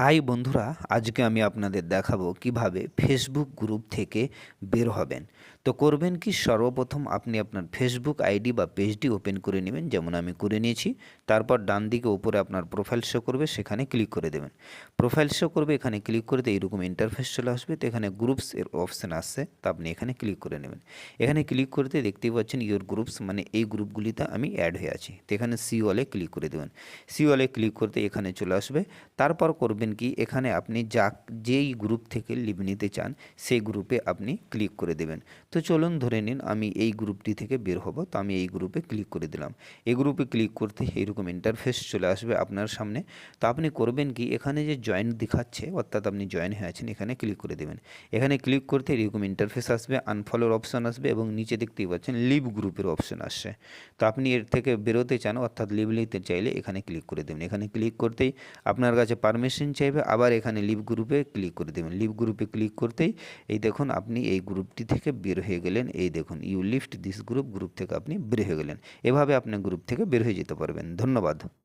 High বন্ধুরা, আজকে আমি আপনাদের দেখাবো কীভাবে ফেসবুক গ্রুপ থেকে বের হবেন। তো করবেন কি, সর্বপ্রথম আপনি আপনার ফেসবুক আইডি বা পেজটি ওপেন করে নেবেন, যেমন আমি করে নিয়েছি। তারপর ডান দিকে উপরে আপনার প্রোফাইল শো করবে, সেখানে ক্লিক করে দেবেন। প্রোফাইল শো করবে, এখানে ক্লিক করতে এইরকম ইন্টারফেস চলে আসবে। তো এখানে গ্রুপস এর অপশান আসছে, তা আপনি এখানে ক্লিক করে নেবেন। এখানে ক্লিক করতে দেখতেই পাচ্ছেন ইওর গ্রুপস মানে এই গ্রুপগুলিতে আমি অ্যাড হয়ে আছি। তো এখানে সি ক্লিক করে দেবেন। সি ওয়ালে ক্লিক করতে এখানে চলে আসবে। তারপর করবেন কি, এখানে আপনি যা, যেই গ্রুপ থেকে লিভ নিতে চান, সেই গ্রুপে আপনি ক্লিক করে দেবেন। তো চলুন ধরে নিন, আমি এই গ্রুপটি থেকে বের হব, তো আমি এই গ্রুপে ক্লিক করে দিলাম। এই গ্রুপে ক্লিক করতে এইরকম ইন্টারফেস চলে আসবে আপনার সামনে। তো আপনি করবেন কি, এখানে যে জয়েন দেখাচ্ছে, অর্থাৎ আপনি জয়েন হয়ে আছেন, এখানে ক্লিক করে দেবেন। এখানে ক্লিক করতে এরকম ইন্টারফেস আসবে আনফলোর অপশান আসবে এবং নিচে দেখতেই পাচ্ছেন লিভ গ্রুপের অপশান আসছে। তো আপনি এর থেকে বেরোতে চান, অর্থাৎ লিভ নিতে চাইলে এখানে ক্লিক করে দেবেন। এখানে ক্লিক করতেই আপনার কাছে পারমিশন চাইবে, আবার এখানে লিভ গ্রুপে ক্লিক করে দেবেন। লিভ গ্রুপে ক্লিক করতেই এই দেখুন আপনি এই গ্রুপটি থেকে বের হয়ে গেলেন। এই দেখুন you left this group group থেকে আপনি বের হয়ে গেলেন। এভাবে আপনি গ্রুপ থেকে বের হয়ে যেতে পারবেন। ধন্যবাদ।